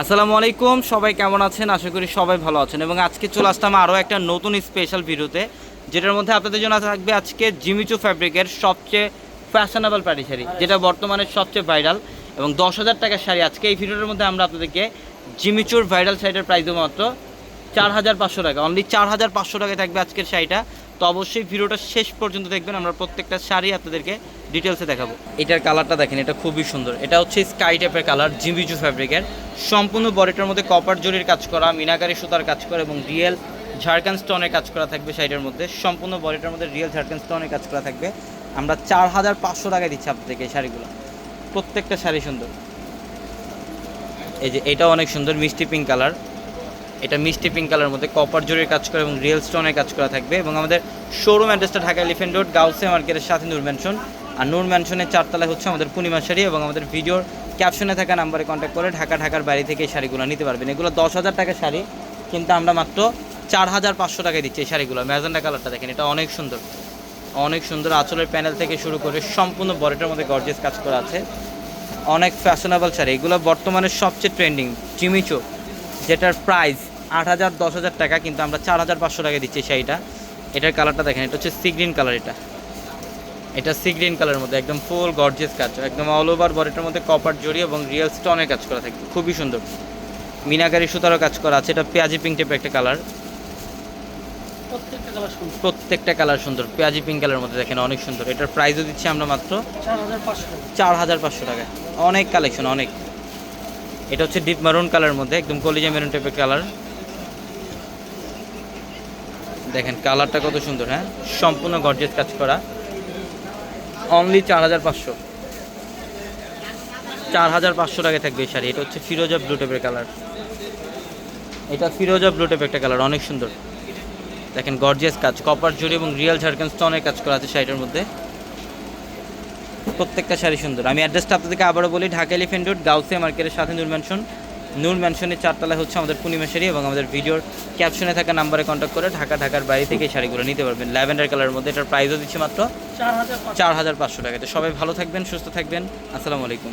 আসসালামু আলাইকুম, সবাই কেমন আছেন? আশা করি সবাই ভালো আছেন। এবং আজকে চলে আসলাম আরও একটা নতুন স্পেশাল ভিডিওতে, যেটার মধ্যে আপনাদের জন্য থাকবে আজকে জিমিচু ফ্যাব্রিকের সবচেয়ে ফ্যাশনেবল প্যাটি শাড়ি, যেটা বর্তমানে সবচেয়ে ভাইরাল এবং দশ হাজার টাকার শাড়ি আজকে এই ভিডিওটার মধ্যে আমরা আপনাদেরকে জিমিচুর ভাইরাল শাড়িটার প্রাইস দেবো মাত্র চার হাজার পাঁচশো টাকা। অনলি চার হাজার পাঁচশো টাকায় থাকবে আজকের শাড়িটা। তো অবশ্যই ভিডিওটা শেষ পর্যন্ত দেখবেন, আমরা প্রত্যেকটা শাড়ি আপনাদেরকে ডিটেলসে দেখাবো। এটার কালারটা দেখেন, এটা খুবই সুন্দর। এটা হচ্ছে স্কাই টাইপের কালার জিমিচু ফ্যাব্রিকের সম্পূর্ণ বডিটার মধ্যে কপার জরির কাজ করা, মিনাকারি সুতার কাজ করা এবং রিয়েল ঝাড়খান স্টোনের কাজ করা থাকবে শাড়িটার মধ্যে। সম্পূর্ণ বডিটার মধ্যে রিয়েল ঝাড়খান স্টোনের কাজ করা থাকবে। আমরা চার হাজার পাঁচশো টাকায় দিচ্ছি আপনাদেরকে এই শাড়িগুলো। প্রত্যেকটা শাড়ি সুন্দর। এই যে, এটাও অনেক সুন্দর, মিষ্টি পিঙ্ক কালার এটা মিষ্টি পিঙ্ক কালারের মধ্যে। কপার জরির কাজ করা এবং রিয়েল স্টোনের কাজ করা থাকবে। এবং আমাদের শোরুম অ্যাড্রেসটা ঢাকা এলিফেন্ট রোড গাউসে মার্কেটের সাথে নূর ম্যানশন আর নূর ম্যানশনের চারতলায় হচ্ছে আমাদের পূর্ণিমা শাড়ি এবং আমাদের ভিডিওর ক্যাপশনে থাকা নাম্বারে কন্ট্যাক্ট করে ঢাকা, ঢাকার বাইরে থেকে এই শাড়িগুলো নিতে পারবেন। এগুলো দশ হাজার টাকা শাড়ি, কিন্তু আমরা মাত্র চার হাজার পাঁচশো টাকায় দিচ্ছি এই শাড়িগুলো। ম্যাজেন্ডা কালারটা দেখেন, এটা অনেক সুন্দর। অনেক সুন্দর আঁচলের প্যানেল থেকে শুরু করে সম্পূর্ণ বডিটার মধ্যে গর্জেস কাজ করা আছে। অনেক ফ্যাশনেবল শাড়ি। এগুলো বর্তমানে সবচেয়ে ট্রেন্ডিং চিমিচো যেটার প্রাইস আট হাজার দশ হাজার টাকা কিন্তু আমরা চার হাজার পাঁচশো টাকা দিচ্ছি শাড়িটা। এটার কালারটা দেখেন এটা হচ্ছে সি গ্রিন কালার এটা। এটা সি গ্রিন কালারের মধ্যে একদম ফুল গর্জিয়াস কাজ একদম অল ওভার বডিটার মধ্যে কপার জড়ি এবং রিয়েল স্টোনের কাজ করা থাকে খুবই সুন্দর। মিনাকারি সুতারও কাজ করা আছে এটা পেঁয়াজি পিঙ্ক টাইপের একটা কালার প্রত্যেকটা কালার সুন্দর। পেঁয়াজি পিঙ্ক কালারের মধ্যে দেখেন অনেক সুন্দর। এটার প্রাইসও দিচ্ছি আমরা মাত্র চার হাজার পাঁচশো টাকা। চার হাজার পাঁচশো টাকা। অনেক কালেকশন অনেক। এটা হচ্ছে ডিপ মারুন কালারের মধ্যে একদম কলিজা মেরুন টাইপের কালার দেখেন কালারটা কত সুন্দর হ্যাঁ? সম্পূর্ণ গর্জেস কাজ করা। অনলি চার হাজার পাঁচশো। চার হাজার পাঁচশো টাকা থাকবে এই শাড়ি। এটা হচ্ছে ফিরোজা ব্লু টাইপের কালার এটা ফিরোজা ব্লু টাইপের একটা কালার অনেক সুন্দর। দেখেন গর্জিয়াস কাজ। কপার জুড়ি এবং রিয়েল ঝাড়খান স্টোনের কাজ করা আছে শাড়িটার মধ্যে। প্রত্যেকটা শাড়ি সুন্দর। আমি অ্যাড্রেসটা আপনাদেরকে আবারও বলি, ঢাকা এলিফেন্ট রোড, গাউসিয়া মার্কেটের সাথে নূর নূর ম্যানশনের চারতলায় হচ্ছে আমাদের পূর্ণিমা শাড়ি এবং আমাদের ভিডিওর ক্যাপশনে থাকা নাম্বারে কন্ট্যাক্ট করে ঢাকা ঢাকার বাইরে থেকে এই শাড়িগুলো নিতে পারবেন। ল্যাভেন্ডার কালারের মধ্যে এটার প্রাইসও দিচ্ছে মাত্র চার হাজার পাঁচশো। চার হাজার পাঁচশো টাকা তো সবাই ভালো থাকবেন সুস্থ থাকবেন। আসসালামু আলাইকুম।